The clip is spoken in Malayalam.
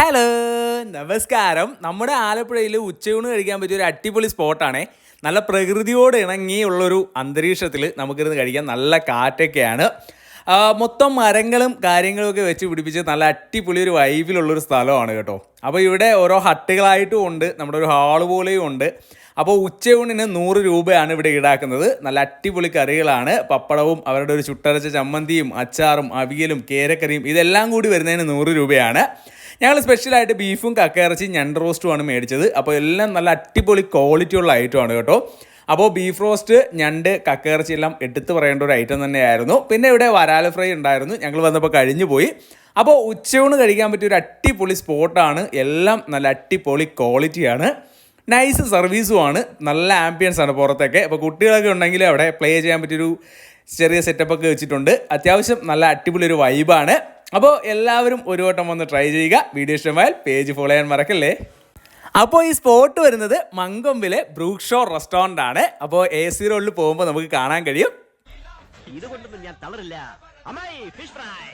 ഹലോ നമസ്കാരം. നമ്മുടെ ആലപ്പുഴയിൽ ഉച്ചയൂണ് കഴിക്കാൻ പറ്റിയ ഒരു അടിപൊളി സ്പോട്ടാണേ. നല്ല പ്രകൃതിയോട് ഇണങ്ങിയുള്ളൊരു അന്തരീക്ഷത്തിൽ നമുക്കിരുന്ന് കഴിക്കാൻ നല്ല കാറ്റൊക്കെയാണ്. മൊത്തം മരങ്ങളും കാര്യങ്ങളും ഒക്കെ വെച്ച് പിടിപ്പിച്ച് നല്ല അടിപൊളി ഒരു വൈബിലുള്ളൊരു സ്ഥലമാണ് കേട്ടോ. അപ്പോൾ ഇവിടെ ഓരോ ഹട്ടുകളായിട്ടും ഉണ്ട്. നമ്മുടെ ഒരു ഹാൾ പോലെയും ഉണ്ട്. അപ്പോൾ ഉച്ചയൂണിന് നൂറ് രൂപയാണ് ഇവിടെ ഈടാക്കുന്നത്. നല്ല അടിപൊളി കറികളാണ്. പപ്പടവും അവരുടെ ഒരു ചുട്ടരച്ച ചമ്മന്തിയും അച്ചാറും അവിയലും കേരക്കറിയും ഇതെല്ലാം കൂടി വരുന്നതിന് നൂറ് രൂപയാണ്. ഞങ്ങൾ സ്പെഷ്യലായിട്ട് ബീഫും കക്കയിറച്ചി ഞണ്ട് റോസ്റ്റുമാണ് മേടിച്ചത്. അപ്പോൾ എല്ലാം നല്ല അടിപൊളി ക്വാളിറ്റി ഉള്ള ഐറ്റമാണ് കേട്ടോ. അപ്പോൾ ബീഫ് റോസ്റ്റ് ഞണ്ട് കക്കയിറച്ചി എല്ലാം എടുത്തു പറയേണ്ട ഒരു ഐറ്റം തന്നെയായിരുന്നു. പിന്നെ ഇവിടെ വരാല ഫ്രൈ ഉണ്ടായിരുന്നു. ഞങ്ങൾ വന്നപ്പോൾ കഴിഞ്ഞു പോയി. അപ്പോൾ ഉച്ചയൂണ് കഴിക്കാൻ പറ്റിയ ഒരു അടിപൊളി സ്പോട്ടാണ് എല്ലാം നല്ല അടിപൊളി ക്വാളിറ്റിയാണ് നൈസ് സർവീസുമാണ് നല്ല ആംബിയൻസ് ആണ് പുറത്തൊക്കെ. അപ്പോൾ കുട്ടികളൊക്കെ ഉണ്ടെങ്കിൽ അവിടെ പ്ലേ ചെയ്യാൻ പറ്റിയൊരു ചെറിയ സെറ്റപ്പ് ഒക്കെ വെച്ചിട്ടുണ്ട്. അത്യാവശ്യം നല്ല അടിപൊളി ഒരു വൈബാണ് അപ്പോൾ എല്ലാവരും ഒരു വട്ടം വന്ന് ട്രൈ ചെയ്യുക. വീഡിയോ ഇഷ്ടമായാൽ പേജ് ഫോളോ ചെയ്യാൻ മറക്കല്ലേ? അപ്പോൾ ഈ സ്പോട്ട് വരുന്നത് മങ്കൊമ്പിലെ ഷോ റെസ്റ്റോറന്റ് ആണ്. അപ്പോൾ എ സി റോഡിൽ പോകുമ്പോൾ നമുക്ക് കാണാൻ കഴിയും. ഇതുകൊണ്ടൊന്നും ഞാൻ തളരില്ല. അമ്മായി ഫിഷ് ഫ്രൈ